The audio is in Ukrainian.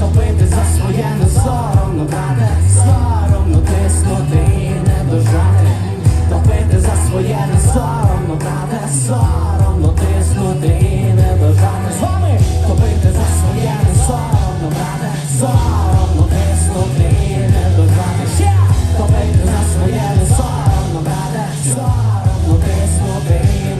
топити за своє не соромно брати, соромно тиснути і не дожати, топити за своє не соромно брати, соромно тиснути і не дожати. З вами топити за своє не соромно брати, соромно тиснути і не дожати. Ще топити за своє не соромно брати, соромно тиснути і не